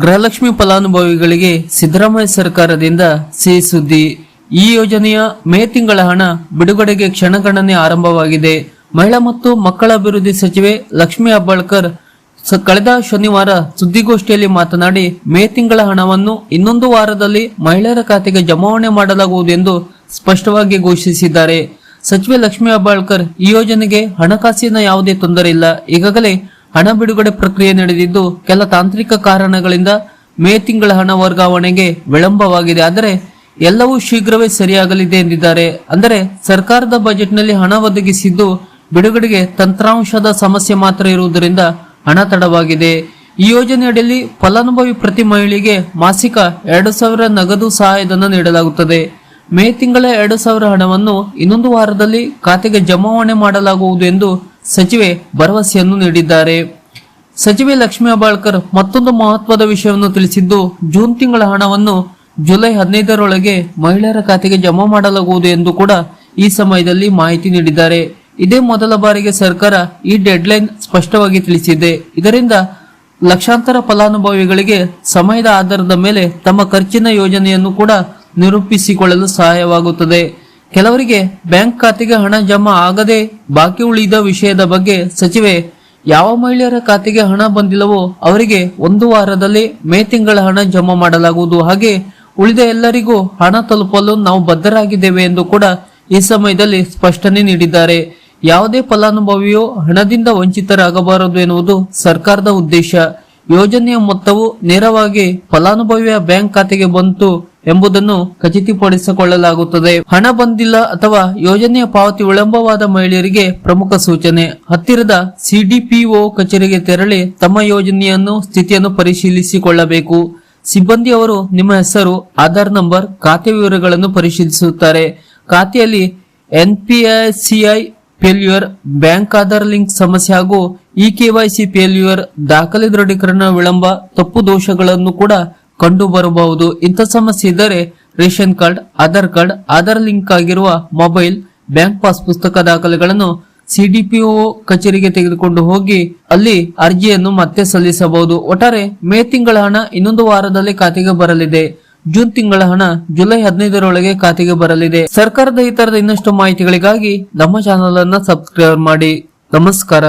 ಗೃಹಲಕ್ಷ್ಮಿ ಫಲಾನುಭವಿಗಳಿಗೆ ಸಿದ್ದರಾಮಯ್ಯ ಸರ್ಕಾರದಿಂದ ಸಿಹಿ ಸುದ್ದಿ ಈ ಯೋಜನೆಯ ಮೇ ತಿಂಗಳ ಹಣ ಬಿಡುಗಡೆಗೆ ಕ್ಷಣಗಣನೆ ಆರಂಭವಾಗಿದೆ. ಮಹಿಳಾ ಮತ್ತು ಮಕ್ಕಳ ಅಭಿವೃದ್ಧಿ ಸಚಿವೆ ಲಕ್ಷ್ಮಿ ಅಬ್ಬಾಳ್ಕರ್ ಕಳೆದ ಶನಿವಾರ ಸುದ್ದಿಗೋಷ್ಠಿಯಲ್ಲಿ ಮಾತನಾಡಿ, ಮೇ ತಿಂಗಳ ಹಣವನ್ನು ಇನ್ನೊಂದು ವಾರದಲ್ಲಿ ಮಹಿಳೆಯರ ಖಾತೆಗೆ ಜಮಾವಣೆ ಮಾಡಲಾಗುವುದು ಎಂದು ಸ್ಪಷ್ಟವಾಗಿ ಘೋಷಿಸಿದ್ದಾರೆ. ಸಚಿವೆ ಲಕ್ಷ್ಮಿ ಅಬ್ಬಾಳ್ಕರ್, ಈ ಯೋಜನೆಗೆ ಹಣಕಾಸಿನ ಯಾವುದೇ ತೊಂದರೆ ಇಲ್ಲ. ಈಗಾಗಲೇ ಹಣ ಬಿಡುಗಡೆ ಪ್ರಕ್ರಿಯೆ ನಡೆದಿದ್ದು ಕೆಲ ತಾಂತ್ರಿಕ ಕಾರಣಗಳಿಂದ ಮೇ ತಿಂಗಳ ಹಣ ವರ್ಗಾವಣೆಗೆ ವಿಳಂಬವಾಗಿದೆ. ಆದರೆ ಎಲ್ಲವೂ ಶೀಘ್ರವೇ ಸರಿಯಾಗಲಿದೆ ಎಂದಿದ್ದಾರೆ. ಅಂದರೆ ಸರ್ಕಾರದ ಬಜೆಟ್ನಲ್ಲಿ ಹಣ ಒದಗಿಸಿದ್ದು ಬಿಡುಗಡೆಗೆ ತಂತ್ರಾಂಶದ ಸಮಸ್ಯೆ ಮಾತ್ರ ಇರುವುದರಿಂದ ಹಣ ತಡವಾಗಿದೆ. ಈ ಯೋಜನೆಯಡಿಯಲ್ಲಿ ಫಲಾನುಭವಿ ಪ್ರತಿ ಮಹಿಳೆಗೆ ಮಾಸಿಕ ಎರಡು ಸಾವಿರ ನಗದು ಸಹಾಯಧನ ನೀಡಲಾಗುತ್ತದೆ. ಮೇ ತಿಂಗಳ ಎರಡು ಸಾವಿರ ಹಣವನ್ನು ಇನ್ನೊಂದು ವಾರದಲ್ಲಿ ಖಾತೆಗೆ ಜಮಾವಣೆ ಮಾಡಲಾಗುವುದು ಎಂದು ಸಚಿವೆ ಭರವಸೆಯನ್ನು ನೀಡಿದ್ದಾರೆ. ಸಚಿವೆ ಲಕ್ಷ್ಮೀ ಅಬಾಳ್ಕರ್ ಮತ್ತೊಂದು ಮಹತ್ವದ ವಿಷಯವನ್ನು ತಿಳಿಸಿದ್ದು, ಜೂನ್ ತಿಂಗಳ ಹಣವನ್ನು ಜುಲೈ ಹದಿನೈದರೊಳಗೆ ಮಹಿಳೆಯರ ಖಾತೆಗೆ ಜಮಾ ಮಾಡಲಾಗುವುದು ಎಂದು ಕೂಡ ಈ ಸಮಯದಲ್ಲಿ ಮಾಹಿತಿ ನೀಡಿದ್ದಾರೆ. ಇದೇ ಮೊದಲ ಬಾರಿಗೆ ಸರ್ಕಾರ ಈ ಡೆಡ್ಲೈನ್ ಸ್ಪಷ್ಟವಾಗಿ ತಿಳಿಸಿದೆ. ಇದರಿಂದ ಲಕ್ಷಾಂತರ ಫಲಾನುಭವಿಗಳಿಗೆ ಸಮಯದ ಆಧಾರದ ಮೇಲೆ ತಮ್ಮ ಖರ್ಚಿನ ಯೋಜನೆಯನ್ನು ಕೂಡ ನಿರೂಪಿಸಿಕೊಳ್ಳಲು ಸಹಾಯವಾಗುತ್ತದೆ. ಕೆಲವರಿಗೆ ಬ್ಯಾಂಕ್ ಖಾತೆಗೆ ಹಣ ಜಮಾ ಆಗದೆ ಬಾಕಿ ಉಳಿದ ವಿಷಯದ ಬಗ್ಗೆ ಸಚಿವೆ, ಯಾವ ಮಹಿಳೆಯರ ಖಾತೆಗೆ ಹಣ ಬಂದಿಲ್ಲವೋ ಅವರಿಗೆ ಒಂದು ವಾರದಲ್ಲಿ ಮೇ ತಿಂಗಳ ಹಣ ಜಮಾ ಮಾಡಲಾಗುವುದು. ಹಾಗೆ ಉಳಿದ ಎಲ್ಲರಿಗೂ ಹಣ ತಲುಪಲು ನಾವು ಬದ್ಧರಾಗಿದ್ದೇವೆ ಎಂದು ಕೂಡ ಈ ಸಮಯದಲ್ಲಿ ಸ್ಪಷ್ಟನೆ ನೀಡಿದ್ದಾರೆ. ಯಾವುದೇ ಫಲಾನುಭವಿಯು ಹಣದಿಂದ ವಂಚಿತರಾಗಬಾರದು ಎನ್ನುವುದು ಸರ್ಕಾರದ ಉದ್ದೇಶ. ಯೋಜನೆಯ ಮೊತ್ತವು ನೇರವಾಗಿ ಫಲಾನುಭವಿಯ ಬ್ಯಾಂಕ್ ಖಾತೆಗೆ ಬಂತು ಎಂಬುದನ್ನು ಖಚಿತಪಡಿಸಿಕೊಳ್ಳಲಾಗುತ್ತದೆ. ಹಣ ಬಂದಿಲ್ಲ ಅಥವಾ ಯೋಜನೆಯ ಪಾವತಿ ವಿಳಂಬವಾದ ಮಹಿಳೆಯರಿಗೆ ಪ್ರಮುಖ ಸೂಚನೆ. ಹತ್ತಿರದ ಸಿಡಿಪಿಒ ಕಚೇರಿಗೆ ತೆರಳಿ ತಮ್ಮ ಯೋಜನೆಯನ್ನು, ಸ್ಥಿತಿಯನ್ನು ಪರಿಶೀಲಿಸಿಕೊಳ್ಳಬೇಕು. ಸಿಬ್ಬಂದಿ ಅವರು ನಿಮ್ಮ ಹೆಸರು, ಆಧಾರ್ ನಂಬರ್, ಖಾತೆ ವಿವರಗಳನ್ನು ಪರಿಶೀಲಿಸುತ್ತಾರೆ. ಖಾತೆಯಲ್ಲಿ NPCI failure bank Aadhaar link ಸಮಸ್ಯೆ ಹಾಗೂ ಇ ಕೆವೈಸಿ ಫೇಲ್ಯೂರ್ ದಾಖಲೆ ದೃಢೀಕರಣ ವಿಳಂಬ, ತಪ್ಪು ದೋಷಗಳನ್ನು ಕೂಡ ಕಂಡು ಬರಬಹುದು ಇಂಥ ಸಮಸ್ಯೆ ಇದ್ದರೆ ration card, Aadhaar card, Aadhaar link ಆಗಿರುವ ಮೊಬೈಲ್, ಬ್ಯಾಂಕ್ ಪಾಸ್ ಪುಸ್ತಕ ದಾಖಲೆಗಳನ್ನು ಸಿಡಿಪಿಒ ಕಚೇರಿಗೆ ತೆಗೆದುಕೊಂಡು ಹೋಗಿ ಅಲ್ಲಿ ಅರ್ಜಿಯನ್ನು ಮತ್ತೆ ಸಲ್ಲಿಸಬಹುದು. ಒಟ್ಟಾರೆ ಮೇ ತಿಂಗಳ ಹಣ ಇನ್ನೊಂದು ವಾರದಲ್ಲಿ ಖಾತೆಗೆ ಬರಲಿದೆ. ಜೂನ್ ತಿಂಗಳ ಹಣ ಜುಲೈ ಹದಿನೈದರೊಳಗೆ ಖಾತೆಗೆ ಬರಲಿದೆ. ಸರ್ಕಾರದ ಈ ತರದ ಇನ್ನಷ್ಟು ಮಾಹಿತಿಗಳಿಗಾಗಿ ನಮ್ಮ ಚಾನೆಲ್ ಅನ್ನ ಸಬ್ಸ್ಕ್ರೈಬ್ ಮಾಡಿ. ನಮಸ್ಕಾರ.